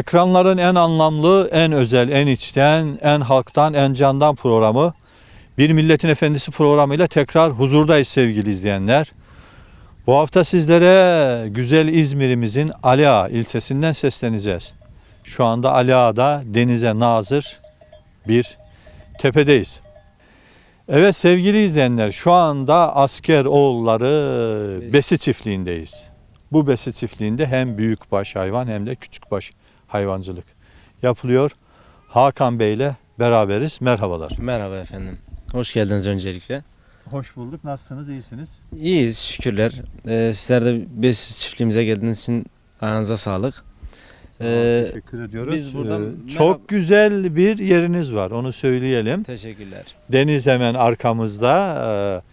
Ekranların en anlamlı, en özel, en içten, en halktan, en candan programı Bir Milletin Efendisi programıyla tekrar huzurdayız sevgili izleyenler. Bu hafta sizlere güzel İzmir'imizin Ali Ağa ilçesinden sesleneceğiz. Şu anda Ali Ağa'da denize nazır bir tepedeyiz. Evet sevgili izleyenler şu anda asker oğulları Besi. besi çiftliğindeyiz. Bu besi çiftliğinde hem büyükbaş hayvan hem de küçükbaş hayvancılık yapılıyor. Hakan Bey ile beraberiz. Merhabalar. Merhaba efendim. Hoş geldiniz öncelikle. Hoş bulduk. Nasılsınız? İyisiniz? İyiyiz şükürler. Ee, sizler de biz çiftliğimize geldiğiniz için ayağınıza sağlık. Ee, teşekkür ediyoruz. biz buradan Ee, merhaba- çok güzel bir yeriniz var. Onu söyleyelim. Teşekkürler. Deniz hemen arkamızda. Ee,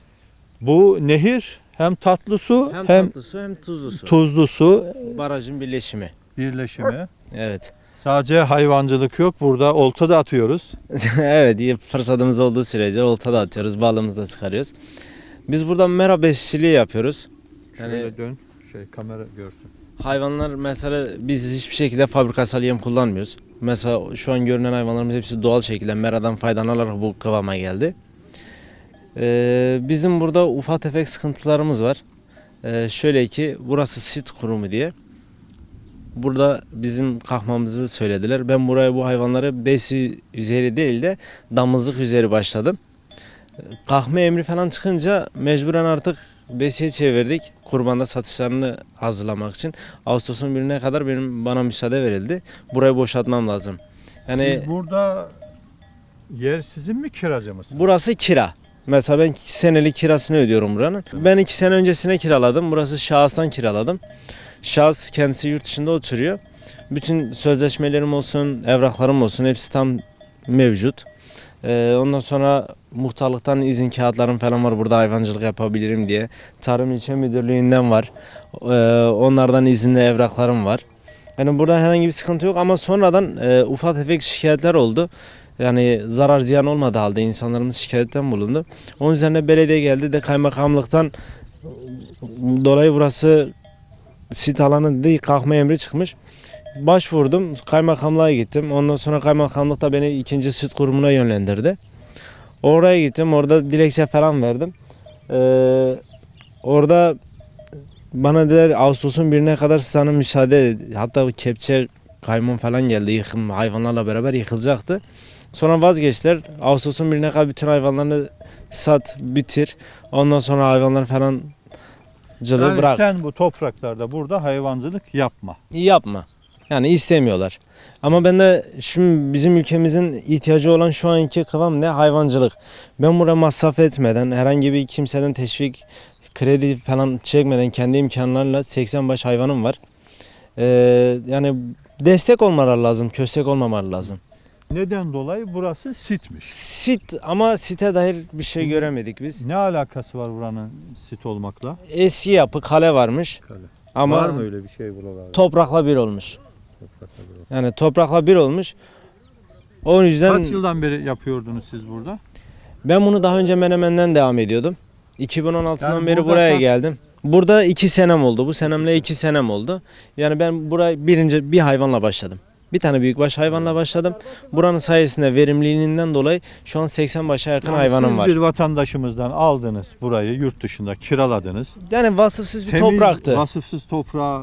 Bu nehir hem tatlı su Hem, hem, tatlı su hem tuzlu su. tuzlu su Barajın birleşimi. Birleşimi. Evet. Sadece hayvancılık yok. Burada olta da atıyoruz. evet iyi fırsatımız olduğu sürece olta da atıyoruz, balımızı da çıkarıyoruz. Biz burada mera besiciliği yapıyoruz. Yani- Şöyle dön. Şey kamera görsün. Hayvanlar mesela biz hiçbir şekilde fabrikasal yem kullanmıyoruz. Mesela şu an görünen hayvanlarımız hepsi doğal şekilde meradan faydalanarak bu kıvama geldi. Ee, bizim burada ufak tefek sıkıntılarımız var. Ee, şöyle ki burası sit kurumu diye. Burada bizim kalkmamızı söylediler. Ben buraya bu hayvanları besi üzeri değil de damızlık üzeri başladım. Kalkma emri falan çıkınca mecburen artık besiye çevirdik. Kurbanda satışlarını hazırlamak için. Ağustos'un birine kadar benim bana müsaade verildi. Burayı boşaltmam lazım. Yani Siz burada yer sizin mi kiracı mısınız? burası kira. Mesela ben iki senelik kirasını ödüyorum buranın. Ben iki sene öncesine kiraladım. Burası şahıstan kiraladım. Şahıs kendisi yurt dışında oturuyor. Bütün sözleşmelerim olsun, evraklarım olsun hepsi tam mevcut. Ee, ondan sonra muhtarlıktan izin kağıtlarım falan var burada hayvancılık yapabilirim diye. Tarım İlçe Müdürlüğü'nden var. Ee, onlardan izinli evraklarım var. Yani burada herhangi bir sıkıntı yok ama sonradan e, ufak tefek şikayetler oldu. Yani zarar ziyan olmadı halde insanlarımız şikayetten bulundu. Onun üzerine belediye geldi de kaymakamlıktan dolayı burası sit alanı değil kalkma emri çıkmış. Başvurdum kaymakamlığa gittim. Ondan sonra kaymakamlık da beni ikinci süt kurumuna yönlendirdi. Oraya gittim orada dilekçe falan verdim. Ee, orada bana dediler Ağustos'un birine kadar sana müsaade hatta kepçe kayman falan geldi yıkım hayvanlarla beraber yıkılacaktı. Sonra vazgeçtiler. Ağustos'un birine kadar bütün hayvanlarını sat, bitir. Ondan sonra hayvanlar falan cılığı Yani bırak. sen bu topraklarda burada hayvancılık yapma. Yapma. Yani istemiyorlar. Ama ben de şimdi bizim ülkemizin ihtiyacı olan şu anki kıvam ne? Hayvancılık. Ben buraya masraf etmeden, herhangi bir kimseden teşvik, kredi falan çekmeden kendi imkanlarla 80 baş hayvanım var. Ee, yani destek olmaları lazım, köstek olmamaları lazım. Neden dolayı burası sitmiş. Sit ama site dair bir şey göremedik biz. Ne alakası var buranın sit olmakla? Eski yapı kale varmış Kale. ama var mı öyle bir şey buralarda? toprakla bir olmuş. Toprakla böyle. Yani toprakla bir olmuş. O yüzden Kaç yıldan beri yapıyordunuz siz burada? ben bunu daha önce Menemen'den devam ediyordum. 2016'dan Yani beri burada buraya kaç- geldim. Burada iki senem oldu. Bu senemle iki senem oldu. Yani ben buraya birinci bir hayvanla başladım. Bir tane büyükbaş hayvanla başladım. Buranın sayesinde verimliliğinden dolayı şu an 80 başa yakın Yani hayvanım siz var. bir vatandaşımızdan aldınız burayı yurt dışında kiraladınız. Yani vasıfsız bir Temiz, topraktı. vasıfsız toprağı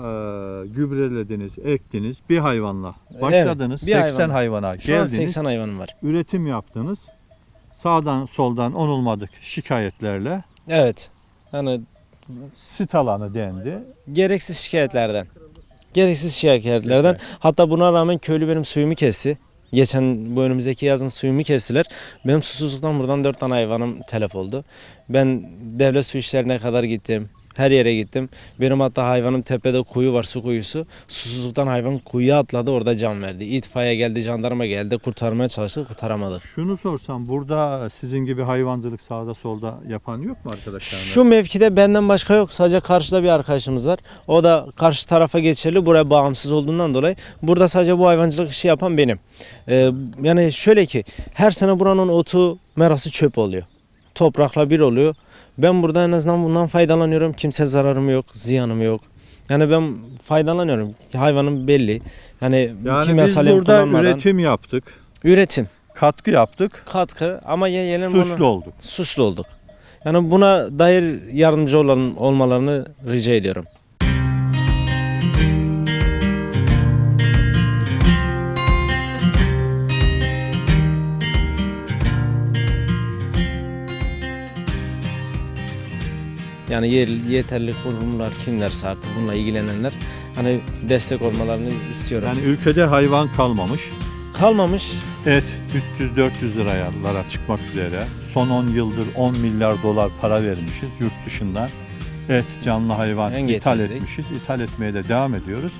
e, gübrelediniz, ektiniz. Bir hayvanla başladınız. bir 80 hayvanla. hayvana Şu an geldiniz. 80 hayvanım var. Üretim yaptınız. Sağdan soldan onulmadık şikayetlerle Evet. Yani sit alanı dendi. gereksiz şikayetlerden. Gereksiz şikayetlerden. Hatta buna rağmen köylü benim suyumu kesti. Geçen bu önümüzdeki yazın suyumu kestiler. Benim susuzluktan buradan dört tane hayvanım telef oldu. Ben devlet su işlerine kadar gittim. Her yere gittim. Benim hatta hayvanım tepede kuyu var su kuyusu. Susuzluktan hayvan kuyuya atladı orada can verdi. İtfaiye geldi jandarma geldi kurtarmaya çalıştı kurtaramadı. Şunu sorsam burada sizin gibi hayvancılık sağda solda yapan yok mu arkadaşlarınız? Şu mevkide benden başka yok. Sadece karşıda bir arkadaşımız var. O da karşı tarafa geçerli. Buraya bağımsız olduğundan dolayı. Burada sadece bu hayvancılık işi yapan benim. Ee, yani şöyle ki her sene buranın otu merası çöp oluyor. Toprakla bir oluyor. Ben burada en azından bundan faydalanıyorum. Kimse zararım yok, ziyanım yok. Yani ben faydalanıyorum. Hayvanım belli. Yani, Yani biz kimyasal yem burada kullanmadan- üretim yaptık, üretim, katkı yaptık, katkı ama ya bunu- suçlu olduk. suçlu olduk. Yani buna dair yardımcı olan olmalarını rica ediyorum. Yani yer, yeterli kurumlar kimlerse artık bununla ilgilenenler hani destek olmalarını istiyorum. Yani ülkede hayvan kalmamış. Kalmamış Et 300-400 liralara çıkmak üzere. Son 10 yıldır 10 milyar dolar para vermişiz yurt dışından. Et, canlı hayvan En ithal getirdik. etmişiz. İthal etmeye de devam ediyoruz.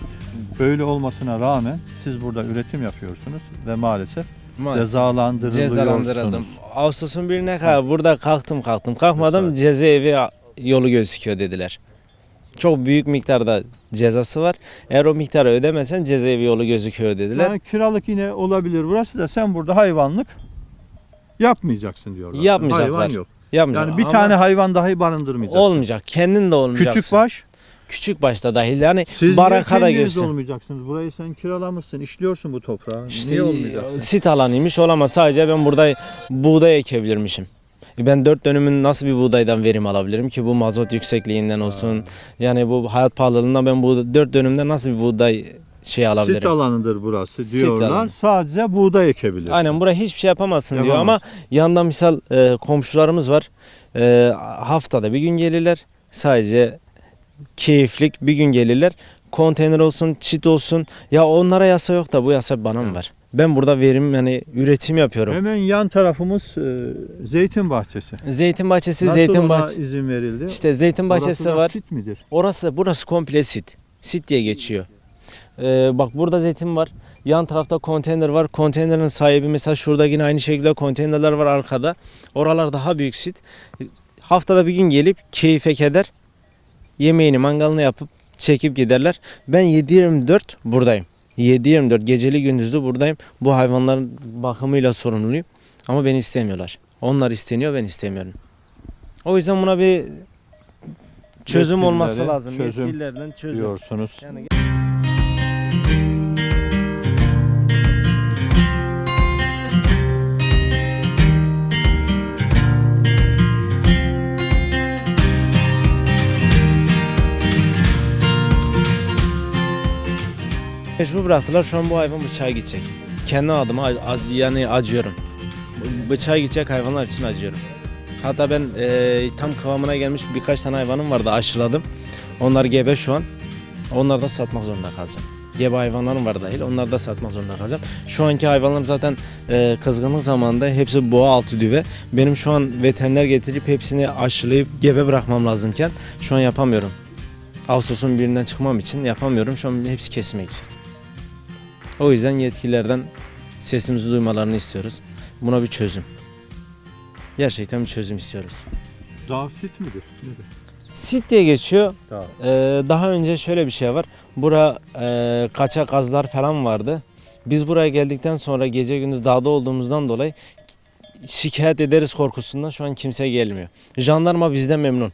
Böyle olmasına rağmen siz burada üretim yapıyorsunuz ve maalesef maalesef. cezalandırılıyorsunuz. Cezalandırıldım. Ağustos'un birine kadar burada kalktım kalktım. Kalkmadım cezaevi yolu gözüküyor dediler. Çok büyük miktarda cezası var. Eğer o miktarı ödemesen cezaevi yolu gözüküyor dediler. Yani kiralık yine olabilir burası da sen burada hayvanlık yapmayacaksın diyorlar. Yapmayacaklar. Hayvan yok. Yapmayacağım. Yani bir Ama tane hayvan dahi barındırmayacaksın. olmayacak. Kendin de olmayacaksın. Küçük baş. Küçük başta dahil. Yani Siz barakada niye kendiniz girsin. olmayacaksınız? Burayı sen kiralamışsın, işliyorsun bu toprağı. İşte niye olmayacaksın? sit alanıymış olamaz. Sadece ben burada buğday ekebilirmişim. Ben dört dönümün nasıl bir buğdaydan verim alabilirim ki bu mazot yüksekliğinden olsun. Yani bu hayat pahalılığından ben bu dört dönümde nasıl bir buğday şey alabilirim? Sit alanıdır burası Sit diyorlar. alanı. Sadece buğday ekebilirsin. Aynen buraya hiçbir şey yapamazsın diyor ama yanında misal e, komşularımız var. E, haftada bir gün gelirler. Sadece keyiflik bir gün gelirler. Konteyner olsun, çit olsun. Ya onlara yasa yok da bu yasa bana mı var? Ben burada verim yani üretim yapıyorum. Hemen yan tarafımız e, zeytin bahçesi. Zeytin bahçesi, Nasıl zeytin ona bahçesi. izin verildi? İşte zeytin bahçesi da var. Sit midir? Orası burası komple sit. Sit diye geçiyor. Ee, bak burada zeytin var. Yan tarafta konteyner var. Konteynerin sahibi mesela şurada yine aynı şekilde konteynerler var arkada. Oralar daha büyük sit. Haftada bir gün gelip keyfe keder yemeğini mangalını yapıp çekip giderler. Ben 7-24 buradayım. 7-24 geceli gündüzlü buradayım. Bu hayvanların bakımıyla sorumluyum. Ama beni istemiyorlar. Onlar isteniyor ben istemiyorum. O yüzden buna bir çözüm olması lazım. çözüm Yetkililerden çözüm. Diyorsunuz. Yani Mecbur bıraktılar. Şu an bu hayvan bıçağa gidecek. Kendi adıma yani acıyorum. Bıçağa gidecek hayvanlar için acıyorum. Hatta ben eee, tam kıvamına gelmiş birkaç tane hayvanım vardı aşıladım. Onlar gebe şu an. Onları da satmak zorunda kalacağım. Gebe hayvanlarım var dahil. Onları da satmak zorunda kalacağım. Şu anki hayvanlarım zaten eee, kızgınlık zamanında hepsi boğa altı düve. Benim şu an veteriner getirip hepsini aşılayıp gebe bırakmam lazımken şu an yapamıyorum. Ağustos'un birinden çıkmam için yapamıyorum. Şu an hepsi kesime gidecek. O yüzden yetkililerden sesimizi duymalarını istiyoruz. Buna bir çözüm. Gerçekten bir çözüm istiyoruz. Dağ sit midir? Nedir? Sit diye geçiyor. Dağ. Ee, daha önce şöyle bir şey var. Bura e, kaçak gazlar falan vardı. Biz buraya geldikten sonra gece gündüz dağda olduğumuzdan dolayı şikayet ederiz korkusundan şu an kimse gelmiyor. Jandarma bizden memnun.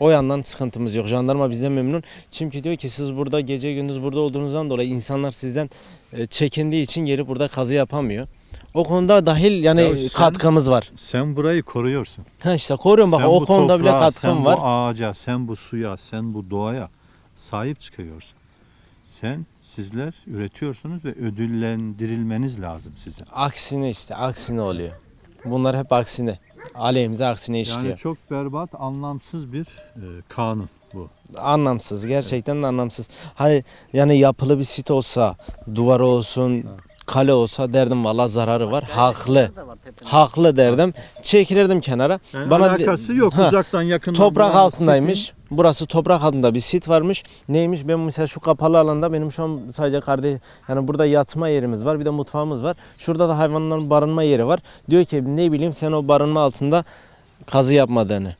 O yandan sıkıntımız yok. Jandarma bizden memnun. Çünkü diyor ki siz burada gece gündüz burada olduğunuzdan dolayı insanlar sizden e, çekindiği için gelip burada kazı yapamıyor. O konuda dahil yani Ya sen- katkımız var. Sen burayı koruyorsun. Ha işte koruyorum bak sen o konuda bile toprağa, katkım sen var. bu ağaca, sen bu suya, sen bu doğaya sahip çıkıyorsun. Sen, sizler üretiyorsunuz ve ödüllendirilmeniz lazım size. Aksine işte aksine oluyor. Bunlar hep aksine. Aleyhimize aksine işliyor. Yani çok berbat, anlamsız bir e, kanun bu. Anlamsız. Gerçekten de anlamsız. Hani yani yapılı bir sit olsa, duvarı olsun, kale olsa derdim valla zararı var. Haklı. Haklı derdim. Çekilirdim kenara. Yani Bana alakası yok. Ha, Uzaktan yakından. Toprak buranın altındaymış. Burası toprak altında bir sit varmış. Neymiş? Ben mesela şu kapalı alanda benim şu an sadece kardeş yani burada yatma yerimiz var. Bir de mutfağımız var. Şurada da hayvanların barınma yeri var. Diyor ki ne bileyim sen o barınma altında kazı yapmadığını.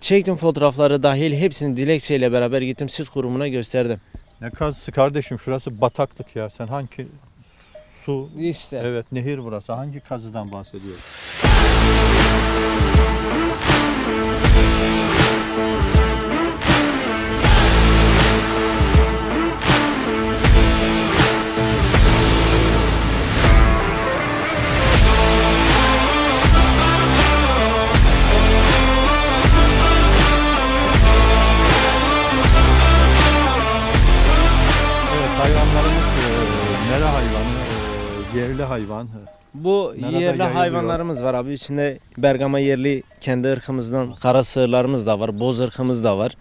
Çektim fotoğrafları dahil hepsini dilekçeyle beraber gittim sit kurumuna gösterdim. Ne kazısı kardeşim şurası bataklık ya. Sen hangi su İşte. Evet nehir burası. Hangi kazıdan bahsediyorsun? Hayvan. Bu Nerede yerli yayılıyor? hayvanlarımız var abi. İçinde Bergama yerli kendi ırkımızdan kara sığırlarımız da var. Boz ırkımız da var.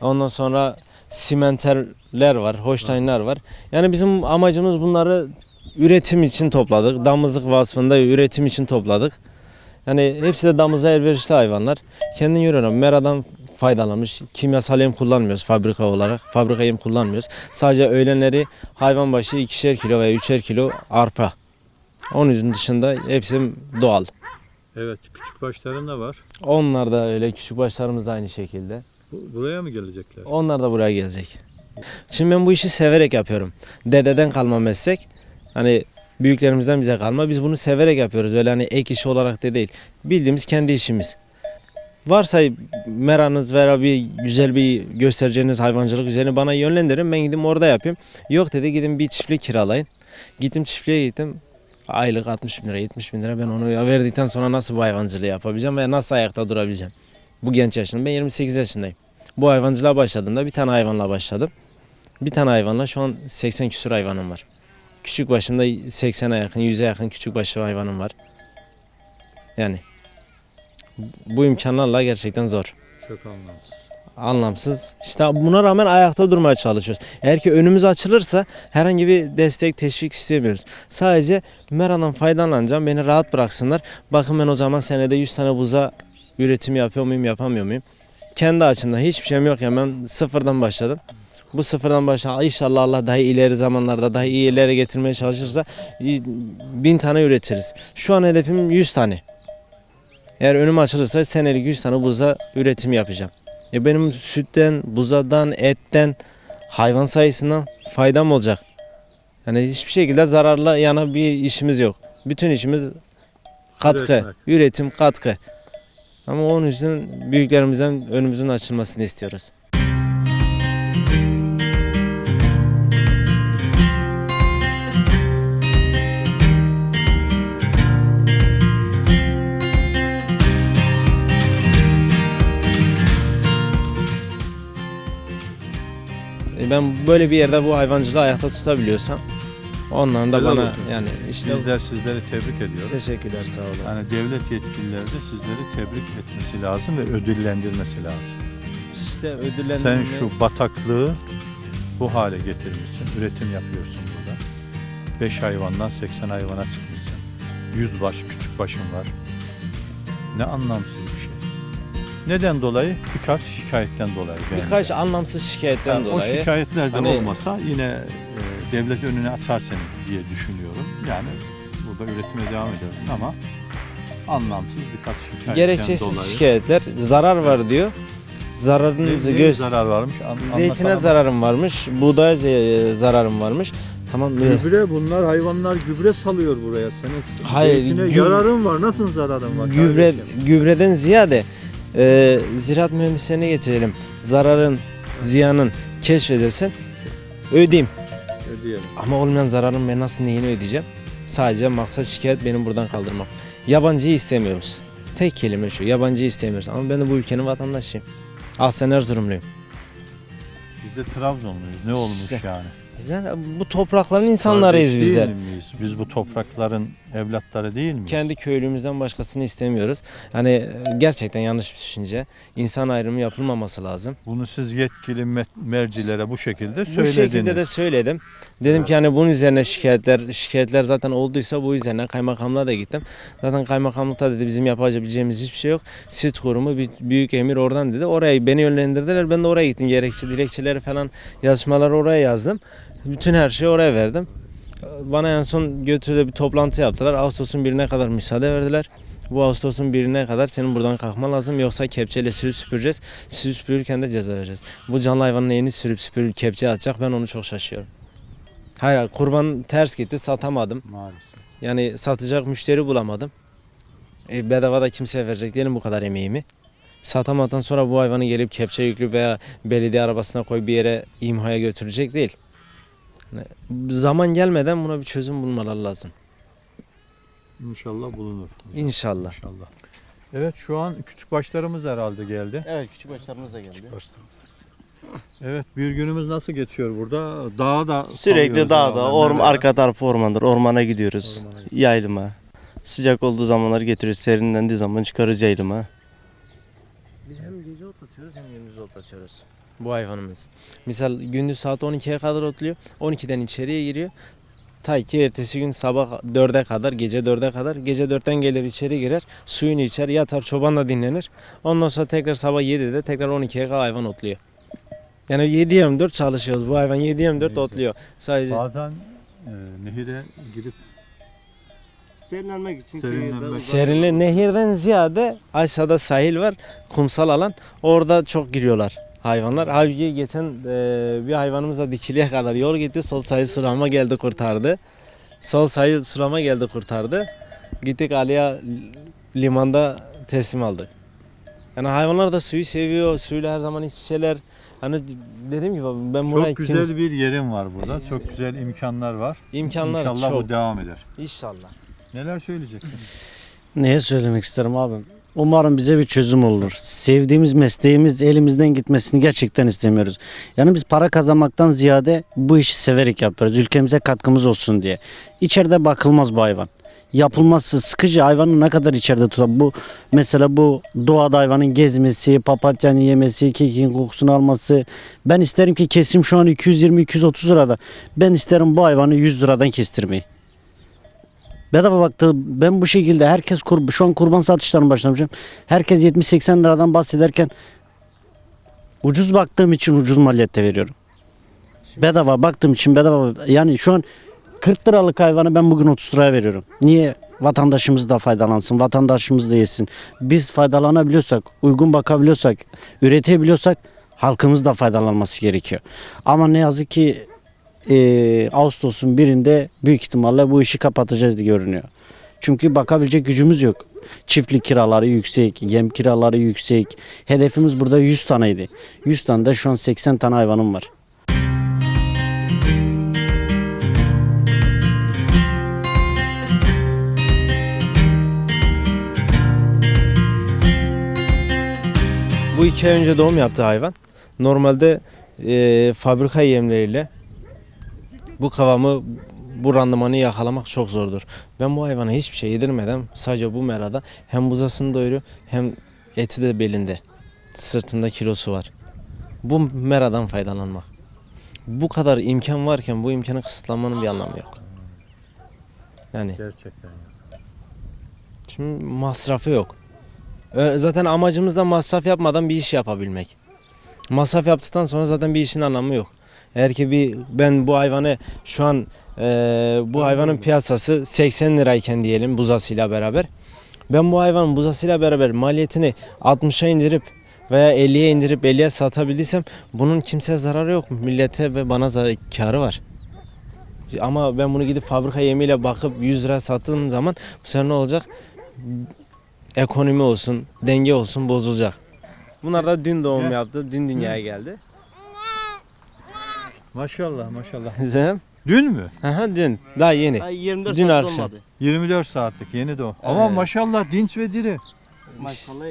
Ondan sonra simenterler var, hoştaynlar var. Yani bizim amacımız bunları üretim için topladık. Damızlık vasfında üretim için topladık. Yani hepsi de damıza elverişli hayvanlar. Kendin görüyorum. Meradan faydalanmış. Kimyasal yem kullanmıyoruz fabrika olarak. Fabrika yem kullanmıyoruz. Sadece öğlenleri hayvan başı ikişer kilo veya üçer kilo arpa. Onun dışında hepsi doğal. Evet küçük başların da var. Onlar da öyle küçük başlarımız da aynı şekilde. Bu- Buraya mı gelecekler? Onlar da buraya gelecek. Şimdi ben bu işi severek yapıyorum. Dededen kalma meslek. Hani büyüklerimizden bize kalma. Biz bunu severek yapıyoruz. Öyle hani ek iş olarak da değil. Bildiğimiz kendi işimiz. Varsa meranız veya bir güzel bir göstereceğiniz hayvancılık üzerine bana yönlendirin. Ben gidip orada yapayım. Yok dedi gidin bir çiftlik kiralayın. Gittim çiftliğe gittim. Aylık 60 bin lira 70 bin lira ben onu verdikten sonra nasıl bu hayvancılığı yapabileceğim ve nasıl ayakta durabileceğim. Bu genç yaşında ben 28 yaşındayım. Bu hayvancılığa başladığımda bir tane hayvanla başladım. Bir tane hayvanla şu an 80 küsur hayvanım var. Küçük başımda 80'e yakın, 100'e yakın küçük başı hayvanım var. Yani bu imkanlarla gerçekten zor. Çok anlamsız. Anlamsız. İşte buna rağmen ayakta durmaya çalışıyoruz. Eğer ki önümüz açılırsa herhangi bir destek, teşvik istemiyoruz. Sadece Mera'dan faydalanacağım. Beni rahat bıraksınlar. Bakın ben o zaman senede 100 tane buza üretim yapıyor muyum, yapamıyor muyum? Kendi açımdan hiçbir şeyim yok ya ben sıfırdan başladım. Bu sıfırdan başla inşallah Allah daha ileri zamanlarda daha iyi yerlere getirmeye çalışırsa bin tane üretiriz. Şu an hedefim 100 tane. Eğer önüm açılırsa senelik 100 tane buza üretim yapacağım. Ya benim sütten, buzadan, etten, hayvan sayısından faydam olacak. Yani hiçbir şekilde zararlı yana bir işimiz yok. Bütün işimiz katkı, Üretmek. üretim, katkı. Ama onun için büyüklerimizden önümüzün açılmasını istiyoruz. Ben böyle bir yerde bu hayvancılığı ayakta tutabiliyorsam onların da Helal bana olsun. yani işte Bizler sizleri tebrik ediyoruz. teşekkürler sağ olun. Yani devlet yetkilileri de sizleri tebrik etmesi lazım ve ödüllendirmesi lazım. İşte ödüllendirme Sen şu bataklığı bu hale getirmişsin. Üretim yapıyorsun burada. 5 hayvandan 80 hayvana çıkmışsın. 100 baş küçük başın var. Ne anlamsız. Neden dolayı? Birkaç şikayetten dolayı. bence. birkaç anlamsız şikayetten Yani o dolayı şikayetler de hani- olmasa yine e, devlet önüne açar seni diye düşünüyorum. Yani burada üretime devam edersin ama anlamsız birkaç şikayetten gerekçesiz dolayı. şikayetler zarar var diyor. Zararınızı neye göz zarar varmış? An- Zeytine zararım varmış, buğdaya ze- zararım varmış. Tamam mı? Gübre bunlar hayvanlar gübre salıyor buraya. Senin Hayır, zeytine gü- yararın var. Nasıl zararın var? Gübre kardeşim? gübreden ziyade e, ziraat mühendislerine getirelim. Zararın, ziyanın keşfedilsin. Ödeyeyim. Ödeyelim. Ama olmayan zararın ben nasıl neyini ödeyeceğim? Sadece maksat şikayet benim buradan kaldırmak. Yabancıyı istemiyoruz. Tek kelime şu. Yabancıyı istemiyoruz. Ama ben de bu ülkenin vatandaşıyım. Aslen Erzurumluyum. Biz de Trabzonluyuz. Ne olmuş İşte. yani? Yani bu toprakların insanlarıyız Kardeş bizler. değil miyiz? Biz bu toprakların evlatları değil miyiz? Kendi köylümüzden başkasını istemiyoruz. Hani gerçekten yanlış bir düşünce. İnsan ayrımı yapılmaması lazım. Bunu siz yetkili me- mercilere bu şekilde Bu söylediniz. şekilde de söyledim. Dedim ki hani bunun üzerine şikayetler şikayetler zaten olduysa bu üzerine kaymakamlığa da gittim. Zaten kaymakamlıkta dedi bizim yapabileceğimiz hiçbir şey yok. Sit kurumu bir büyük emir oradan dedi. Oraya beni yönlendirdiler. Ben de oraya gittim. Gerekçe dilekçeleri falan yazışmaları oraya yazdım. Bütün her şeyi oraya verdim. Bana en son götürde bir toplantı yaptılar. Ağustos'un birine kadar müsaade verdiler. Bu Ağustos'un birine kadar senin buradan kalkman lazım yoksa kepçeyle sürüp süpüreceğiz. Sürüp süpürürken de ceza vereceğiz. Bu canlı hayvanın neyini sürüp süpürüp kepçe atacak ben onu çok şaşıyorum. Hayır kurban ters gitti satamadım. Maalesef. Yani satacak müşteri bulamadım. E, bedava da kimseye verecek değilim bu kadar emeğimi. Satamadan sonra bu hayvanı gelip kepçe yüklü veya belediye arabasına koy bir yere imhaya götürecek değil. Zaman gelmeden buna bir çözüm bulmaları lazım. İnşallah bulunur. İnşallah. İnşallah. Evet şu an küçük başlarımız herhalde geldi. Evet küçük başlarımız da geldi. Evet bir günümüz nasıl geçiyor burada? Dağa da Sürekli dağda, herhalde. orm, Nereye? arka tarafı ormandır. Ormana gidiyoruz. Yaylıma. Sıcak olduğu zamanlar getiriyoruz. Serinlendiği zaman çıkarız yaylıma. Biz hem gece otlatıyoruz hem gündüz otlatıyoruz. Bu hayvanımız. Misal gündüz saat 12'ye kadar otluyor. 12'den içeriye giriyor. Ta ki ertesi gün sabah 4'e kadar, gece 4'e kadar. Gece 4'ten gelir içeri girer. Suyunu içer, yatar, çobanla dinlenir. Ondan sonra tekrar sabah 7'de tekrar 12'ye kadar hayvan otluyor. Yani 7-24 çalışıyoruz. Bu hayvan 7-24 güzel. otluyor. Sadece Bazen e, nehire gidip Serinlenmek için Serinlenmek. Serinli nehirden ziyade aşağıda sahil var, kumsal alan. Orada çok giriyorlar hayvanlar. Halbuki geçen e, bir hayvanımız da Dikili'ye kadar yol gitti. Sol sahil sulama geldi kurtardı. Sol sahil sulama geldi kurtardı. Gittik Aliya limanda teslim aldık. Yani hayvanlar da suyu seviyor. Suyla her zaman iç içeler. Hani dediğim gibi ben buraya çok güzel bir yerim var burada. Çok güzel imkanlar var. imkanlar İnşallah çok. bu devam eder. İnşallah. Neler söyleyeceksin? Neye söylemek isterim abim? Umarım bize bir çözüm olur. Sevdiğimiz mesleğimiz elimizden gitmesini gerçekten istemiyoruz. Yani biz para kazanmaktan ziyade bu işi severek yapıyoruz. Ülkemize katkımız olsun diye. İçeride bakılmaz bu hayvan. Yapılması sıkıcı hayvanı ne kadar içeride tutar. Bu mesela bu doğada hayvanın gezmesi, papatyanı yemesi, kekin kokusunu alması. Ben isterim ki kesim şu an 220-230 lirada. Ben isterim bu hayvanı 100 liradan kestirmeyi. Bedava baktı. Ben bu şekilde herkes kur, şu an kurban satışlarına başlamışım. Herkes 70-80 liradan bahsederken ucuz baktığım için ucuz maliyette veriyorum. Bedava baktığım için bedava. Yani şu an 40 liralık hayvanı ben bugün 30 liraya veriyorum. Niye? Vatandaşımız da faydalansın, vatandaşımız da yesin. Biz faydalanabiliyorsak, uygun bakabiliyorsak, üretebiliyorsak halkımız da faydalanması gerekiyor. Ama ne yazık ki e, Ağustos'un birinde büyük ihtimalle bu işi kapatacağız diye görünüyor. Çünkü bakabilecek gücümüz yok. Çiftlik kiraları yüksek, yem kiraları yüksek. Hedefimiz burada 100 taneydi. 100 tane de şu an 80 tane hayvanım var. Bu iki ay önce doğum yaptı hayvan. Normalde e, fabrika yemleriyle bu kıvamı, bu randımanı yakalamak çok zordur. Ben bu hayvana hiçbir şey yedirmeden sadece bu merada hem buzasını doyuruyor hem eti de belinde. Sırtında kilosu var. Bu meradan faydalanmak. Bu kadar imkan varken bu imkanı kısıtlamanın bir anlamı yok. Yani Gerçekten. Şimdi masrafı yok. Zaten amacımız da masraf yapmadan bir iş yapabilmek. Masraf yaptıktan sonra zaten bir işin anlamı yok. Eğer ki bir ben bu hayvanı şu an e, bu hayvanın piyasası 80 lirayken diyelim buzasıyla beraber. Ben bu hayvanın buzasıyla beraber maliyetini 60'a indirip veya 50'ye indirip 50'ye satabildiysem bunun kimseye zararı yok. Millete ve bana zarar, karı var. Ama ben bunu gidip fabrika yemiyle bakıp 100 lira sattığım zaman bu sefer ne olacak? Ekonomi olsun, denge olsun bozulacak. Bunlar da dün doğum yaptı, dün dünyaya geldi. Maşallah maşallah. Güzel. Dün mü? Aha dün, daha yeni. Ay 24 Dün saat akşam. olmadı. 24 saatlik yeni doğum. Ama Evet. maşallah dinç ve diri. Maşallah.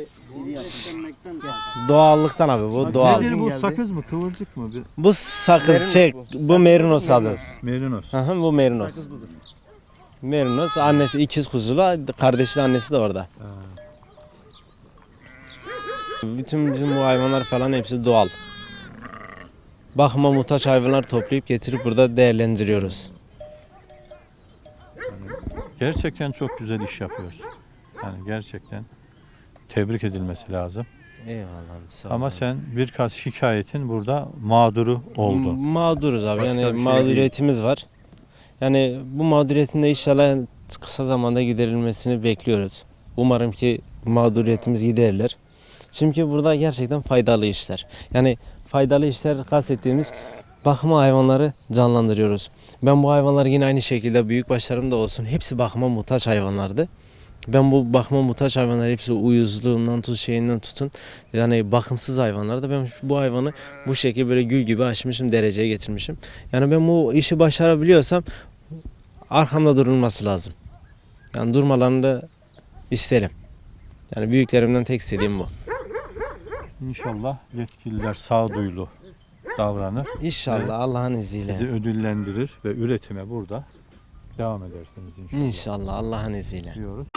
Doğallıktan abi bu doğal. Nedir bu Geldi. sakız mı kıvırcık mı? Bir Bu sakız Merinos şey, bu. bu merinos abi. merinos. Aha, bu merinos. Merinos annesi ikiz kuzulu, kardeşi de annesi de orada. Bütün bizim bu hayvanlar falan hepsi doğal. Bakıma muhtaç hayvanlar toplayıp getirip burada değerlendiriyoruz. Gerçekten çok güzel iş yapıyorsun. Yani gerçekten tebrik edilmesi lazım. Eyvallah sağ Ama sen birkaç şikayetin burada mağduru oldu. Mağduruz abi. Başka yani bir şey mağduriyetimiz var. Yani bu mağduriyetin de inşallah kısa zamanda giderilmesini bekliyoruz. Umarım ki mağduriyetimiz giderilir. Çünkü burada gerçekten faydalı işler. Yani faydalı işler kastettiğimiz bakıma hayvanları canlandırıyoruz. Ben bu hayvanları yine aynı şekilde büyük başlarım da olsun hepsi bakıma muhtaç hayvanlardı. Ben bu bakıma muhtaç hayvanlar hepsi uyuzluğundan tut şeyinden tutun. Yani bakımsız hayvanlarda ben bu hayvanı bu şekilde böyle gül gibi açmışım dereceye getirmişim. Yani ben bu işi başarabiliyorsam arkamda durulması lazım. Yani durmalarını da isterim. Yani büyüklerimden tek istediğim bu. İnşallah yetkililer sağduyulu davranır. İnşallah. Allah'ın izniyle. Sizi ödüllendirir ve üretime burada devam edersiniz inşallah İnşallah Allah'ın izniyle. diyoruz.